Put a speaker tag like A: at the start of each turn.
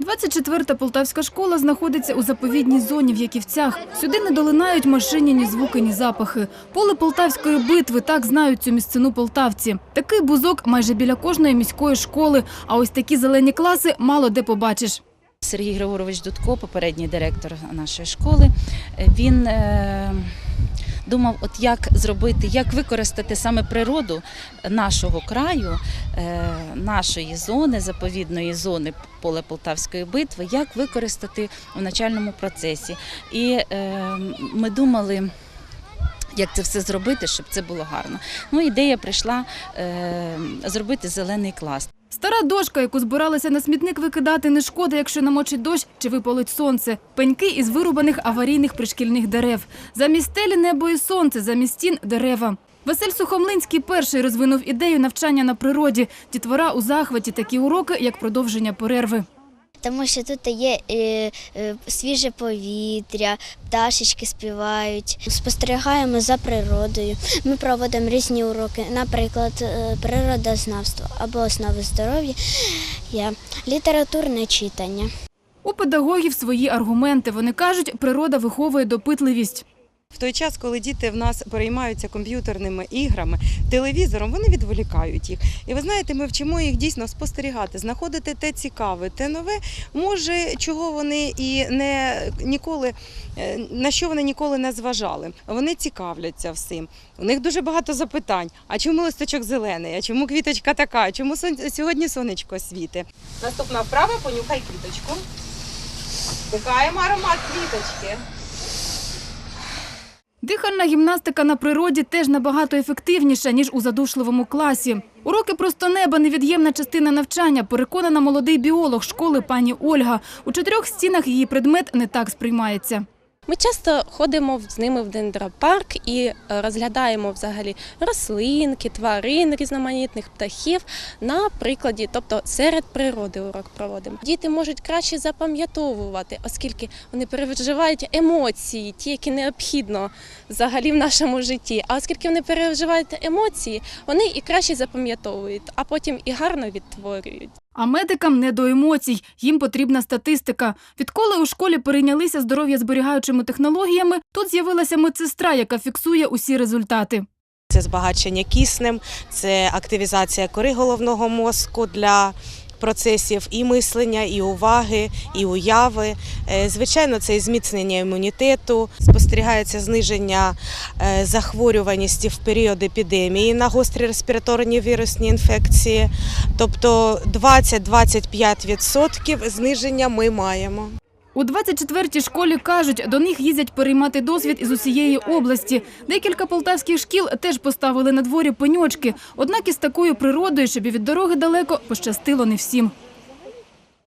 A: 24-та полтавська школа знаходиться у заповідній зоні в Яківцях. Сюди не долинають машині ні звуки, ні запахи. Поле полтавської битви так знають цю місцину полтавці. Такий бузок майже біля кожної міської школи. А ось такі зелені класи мало де побачиш.
B: Сергій Григорович Дудко, попередній директор нашої школи, він е, думав, от як зробити, як використати саме природу нашого краю, е, нашої зони, заповідної зони поле Полтавської битви, як використати в начальному процесі. І е, ми думали. Як це все зробити, щоб це було гарно? Ну, ідея прийшла е, зробити зелений клас.
A: Стара дошка, яку збиралися на смітник викидати, не шкода, якщо намочить дощ чи випалить сонце. Пеньки із вирубаних аварійних пришкільних дерев. Замість стелі небо і сонце, замість стін – дерева. Василь Сухомлинський перший розвинув ідею навчання на природі. Дітвора у захваті такі уроки, як продовження перерви.
C: Тому що тут є е, е, свіже повітря, пташечки співають. Спостерігаємо за природою. Ми проводимо різні уроки, наприклад, е, природознавство або основи здоров'я, літературне читання.
A: У педагогів свої аргументи. Вони кажуть, природа виховує допитливість.
D: В той час, коли діти в нас переймаються комп'ютерними іграми, телевізором, вони відволікають їх. І ви знаєте, ми вчимо їх дійсно спостерігати, знаходити те цікаве, те нове, може, чого вони і не ніколи е, на що вони ніколи не зважали. Вони цікавляться всім. У них дуже багато запитань. А чому листочок зелений? А чому квіточка така? А Чому сьогодні сонечко світить? Наступна вправа понюхай квіточку. Вдихаємо аромат квіточки.
A: Дихальна гімнастика на природі теж набагато ефективніша, ніж у задушливому класі. Уроки просто неба – невід'ємна частина навчання, переконана молодий біолог школи пані Ольга. У чотирьох стінах її предмет не так сприймається.
E: Ми часто ходимо з ними в дендропарк і е, розглядаємо взагалі рослинки, тварин, різноманітних птахів на прикладі, тобто серед природи урок проводимо. Діти можуть краще запам'ятовувати, оскільки вони переживають емоції, ті, які необхідно взагалі в нашому житті. А оскільки вони переживають емоції, вони і краще запам'ятовують, а потім і гарно відтворюють.
A: А медикам не до емоцій, їм потрібна статистика. Відколи у школі перейнялися здоров'я зберігаючими технологіями, тут з'явилася медсестра, яка фіксує усі результати.
F: Це збагачення киснем, це активізація кори головного мозку для процесів і мислення, і уваги, і уяви. Е, Звичайно, це і зміцнення імунітету, спостерігається зниження е, захворюваності в період епідемії на гострі респіраторні вірусні інфекції. Тобто 20-25% зниження ми маємо.
A: У 24-й школі кажуть, до них їздять переймати досвід із усієї області. Декілька полтавських шкіл теж поставили на дворі пеньочки. Однак із такою природою, щоб і від дороги далеко, пощастило не всім.